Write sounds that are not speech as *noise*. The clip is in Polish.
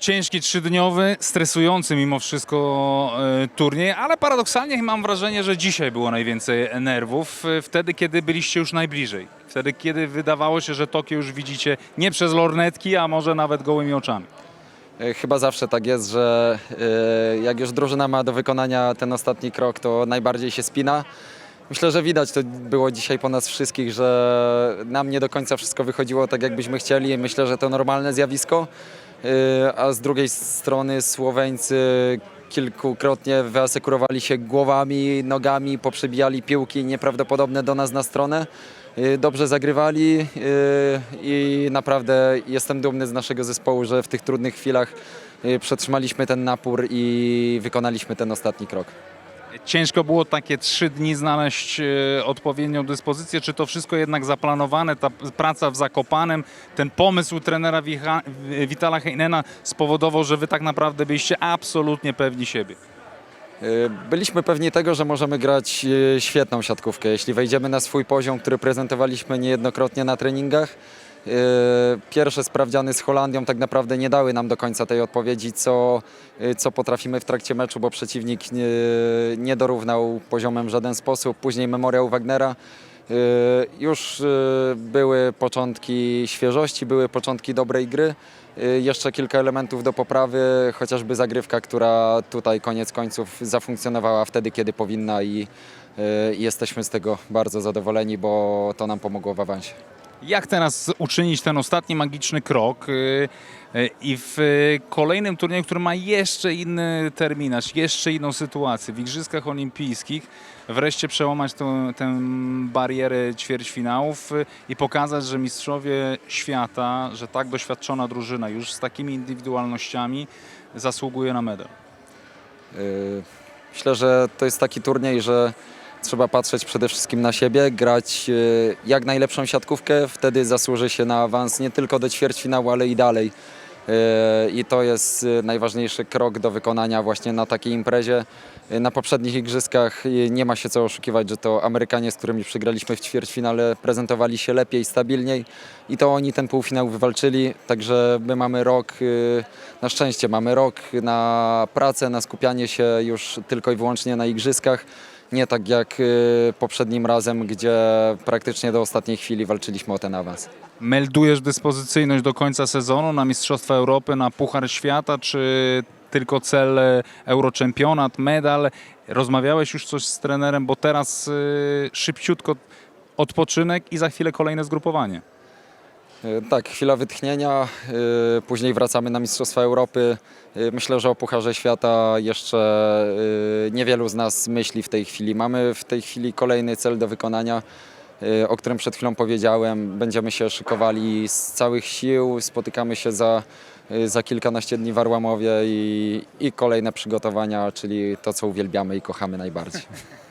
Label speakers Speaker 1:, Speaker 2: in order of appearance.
Speaker 1: Ciężki, trzydniowy, stresujący mimo wszystko e, turniej, ale paradoksalnie mam wrażenie, że dzisiaj było najwięcej nerwów, e, wtedy kiedy byliście już najbliżej. Wtedy kiedy wydawało się, że Tokio już widzicie nie przez lornetki, a może nawet gołymi oczami.
Speaker 2: E, Chyba zawsze tak jest, że jak już drużyna ma do wykonania ten ostatni krok, to najbardziej się spina. Myślę, że widać to było dzisiaj po nas wszystkich, że nam nie do końca wszystko wychodziło tak, jakbyśmy chcieli. Myślę, że to normalne zjawisko. E, A z drugiej strony Słoweńcy kilkukrotnie wyasekurowali się głowami, nogami, poprzebijali piłki nieprawdopodobne do nas na stronę. Y, Dobrze zagrywali y, i naprawdę jestem dumny z naszego zespołu, że w tych trudnych chwilach y, przetrzymaliśmy ten napór i wykonaliśmy ten ostatni krok.
Speaker 1: Ciężko było takie trzy dni znaleźć e, odpowiednią dyspozycję. Czy to wszystko jednak zaplanowane, ta praca w Zakopanem, ten pomysł trenera Wicha, Witala Heinena spowodował, że wy tak naprawdę byliście absolutnie pewni siebie?
Speaker 2: Y, Byliśmy pewni tego, że możemy grać y, świetną siatkówkę. Jeśli wejdziemy na swój poziom, który prezentowaliśmy niejednokrotnie na treningach, pierwsze sprawdziany z Holandią tak naprawdę nie dały nam do końca tej odpowiedzi, co, y, co potrafimy w trakcie meczu, bo przeciwnik nie, nie dorównał poziomem w żaden sposób. Później memoriał Wagnera. Już były początki świeżości, były początki dobrej gry. Jeszcze kilka elementów do poprawy, chociażby zagrywka, która tutaj koniec końców zafunkcjonowała wtedy, kiedy powinna i jesteśmy z tego bardzo zadowoleni, bo to nam pomogło w awansie.
Speaker 1: Jak teraz uczynić ten ostatni magiczny krok y, y, i w kolejnym turnieju, który ma jeszcze inny terminarz, jeszcze inną sytuację, w Igrzyskach Olimpijskich, wreszcie przełamać tę, tę barierę ćwierćfinałów y, i pokazać, że mistrzowie świata, że tak doświadczona drużyna już z takimi indywidualnościami zasługuje na medal.
Speaker 2: Myślę, że to jest taki turniej, że trzeba patrzeć przede wszystkim na siebie, grać y, jak najlepszą siatkówkę, wtedy zasłuży się na awans nie tylko do ćwierćfinału, ale i dalej. Y, I to jest y, najważniejszy krok do wykonania właśnie na takiej imprezie. Na poprzednich igrzyskach nie ma się co oszukiwać, że to Amerykanie, z którymi przegraliśmy w ćwierćfinale, prezentowali się lepiej, stabilniej i to oni ten półfinał wywalczyli. Także my mamy rok, na szczęście mamy rok na pracę, na skupianie się już tylko i wyłącznie na igrzyskach. Nie tak jak y, poprzednim razem, gdzie praktycznie do ostatniej chwili walczyliśmy o ten awans.
Speaker 1: Meldujesz dyspozycyjność do końca sezonu na Mistrzostwa Europy, na Puchar Świata, czy tylko cel e, Euroczempionat, medal? Rozmawiałeś już coś z trenerem, bo teraz y, szybciutko odpoczynek i za chwilę kolejne zgrupowanie.
Speaker 2: Y, Tak, chwila wytchnienia, y, później wracamy na Mistrzostwa Europy. Y, Myślę, że o Pucharze Świata jeszcze niewielu z nas myśli w tej chwili. Mamy w tej chwili kolejny cel do wykonania, o którym przed chwilą powiedziałem. Będziemy się szykowali z całych sił, spotykamy się za, za kilkanaście dni w Arłamowie i, i kolejne przygotowania, czyli to, co uwielbiamy i kochamy najbardziej. *laughs*